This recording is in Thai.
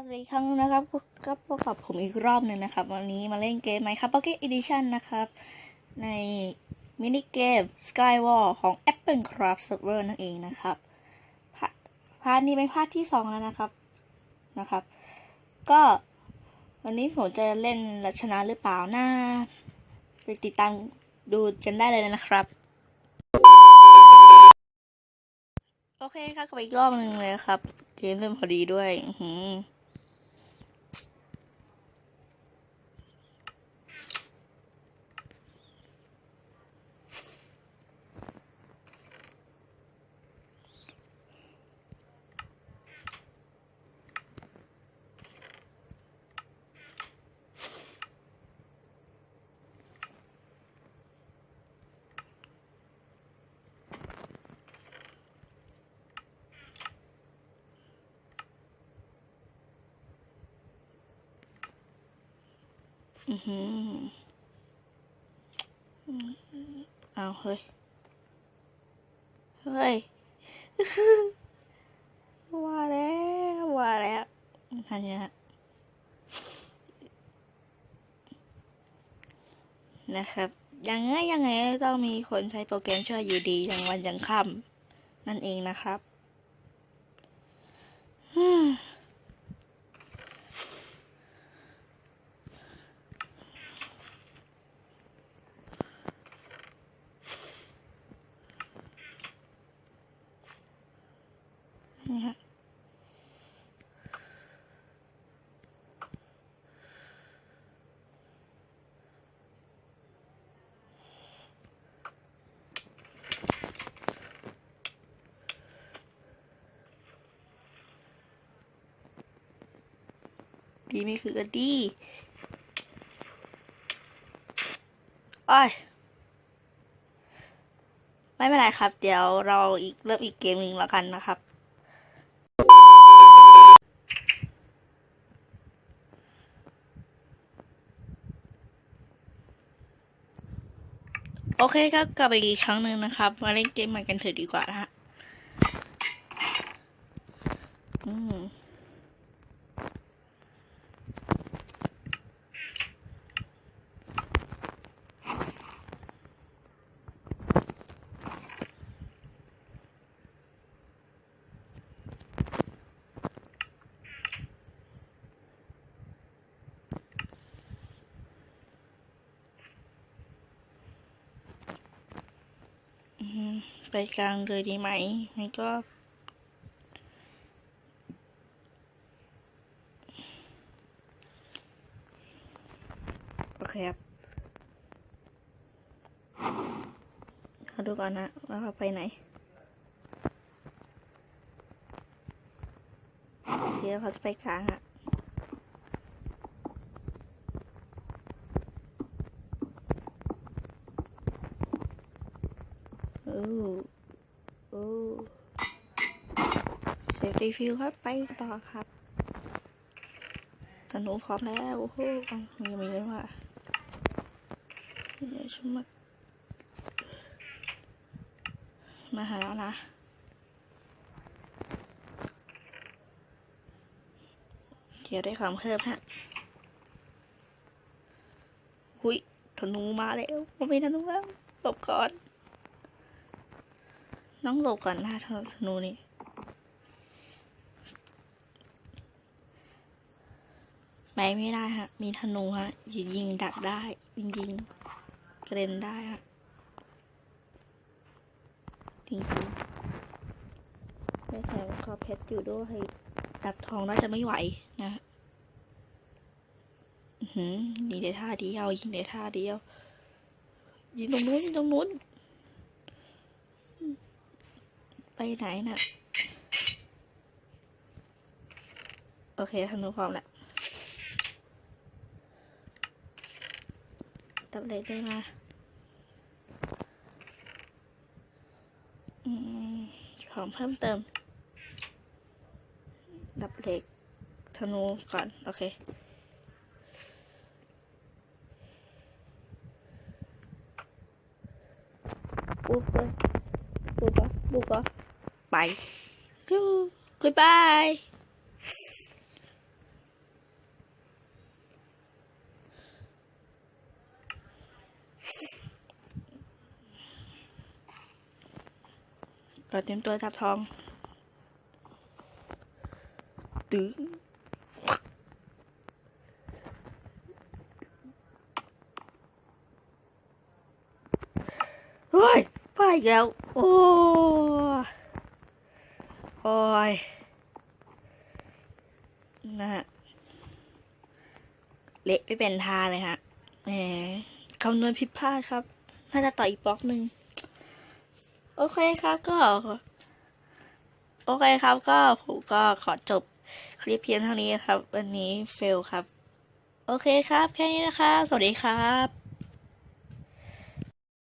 สวัสดีครั้งนะครับกับพบกับผมอีกรอบหนึ่งนะครับ วันนี้มาเล่นเกมไหมครับ Pocket Edition นะครับ ในมินิเกม Skywall ของ Apple Craft Server นั่นเองนะครับพาพาร์ทนี้เป็นพาร์ทที่สองแล้วนะครับนะครับ ก็วันนี้ผมจะเล่นลชนะหรือเปล่าหนะไปติดตามดูกันได้เลยนะครับ โอเคครับกลับไปอีกรอบหนึ่งเลยครับ เกมเริ่มพอดีด้วย อื เอาเฮ้ย เฮ้ย ว่าแล้วว่าแล้วทันเนี่ยนะครับ ยังไงยังไงต้องมีคนใช้โปรแกรมช่วยอยู่ดีอย่างวันยังค่ำนั่นเองนะครับนี่ฮะ ดีไม่คือกันดีโอ้ยไม่เป็นไรครับ เดี๋ยวเราอีกเริ่มอีกเกมหนึ่งแล้วกันนะครับ โอเคครับกลับไปอีกครั้งหนึ่งนะครับ มาเล่นเกมใหม่กันเถอะดีกว่านะ ไปกลางเลยดีไหมมันก็ โอเคครับเขาดูก่อนนะว่าเขาไปไหนเดี๋ยวเขาจะไปกลางอะโอ้โอ้ เซฟตี้ฟิลครับ ไปต่อครับธนูพร้อมแล้วโอ้โหยังมีเลยว่ะเดี๋ยวฉันมามาหาแล้วนะเดี๋ยวได้ความเพิ่มฮะหุยธนูมาแล้วผมมีธนูแล้วหลบก่อน น้องหลบก่อนหน้าธนูนี่ไปไม่ได้ฮะ มีธนูฮะยิงยิงดักได้ ยิงยิงกระเด็นได้ฮะจริงๆได้แถมคอเพชรอยู่ด้วยดักทองน่าจะไม่ไหวนะฮะอื้อหือยิงได้ท่าเดียวยิงได้ท่าเดียวยิงตรงนู้นยิงตรงนู้น ไปไหนน่ะ โอเคธนูพร้อมแล้วตับเล็กได้มาอืมของเพิ่มเติม ดับเล็กธนูก่อน โอเค Bye. Goodbye. Rồi chúng tôi thắp thon Tứ Rồi, phải gạo Ô. ปอีกแล้วโอ้ยโอ้ยนะฮะเละไม่เป็นท่าเลยฮะแหมคำนวณผิดพลาดครับ น่าจะต่ออีกบล็อกหนึ่ง โอเคครับก็ โอเคครับก็ผมก็ขอจบคลิปเพียงเท่านี้ครับ วันนี้เฟลครับ โอเคครับ แค่นี้นะครับ สวัสดีครับ